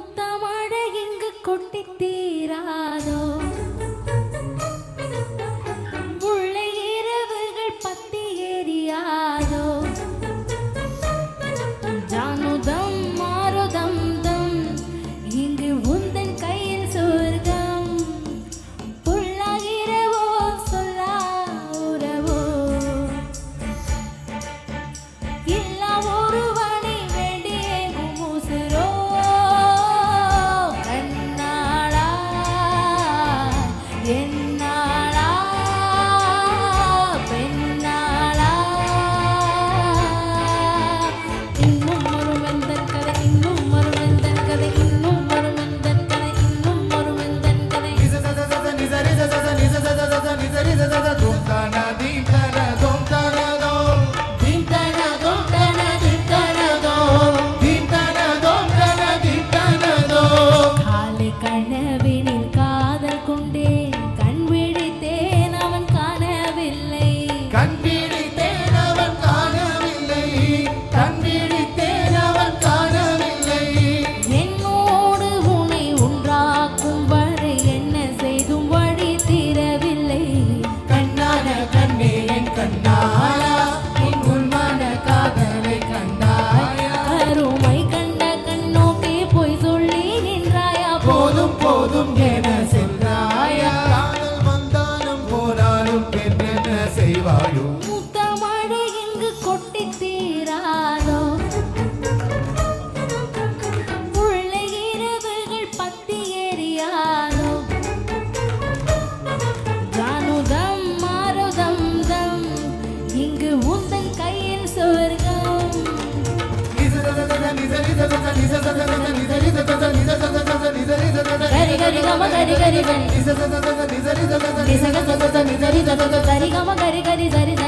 முத்தமழை இங்கு கொட்டி kane கொள்வாயோ மூத்த மழை இங்கு கொட்டி தீராதோ உள்ளே இரவுகள் பத்தி எரியாதோ தானுதம் மாறுதம் தம் இங்கு உந்தன் கையில் சொர்க்கம் கரி கரி கம கரி கரி கரி gari gari gari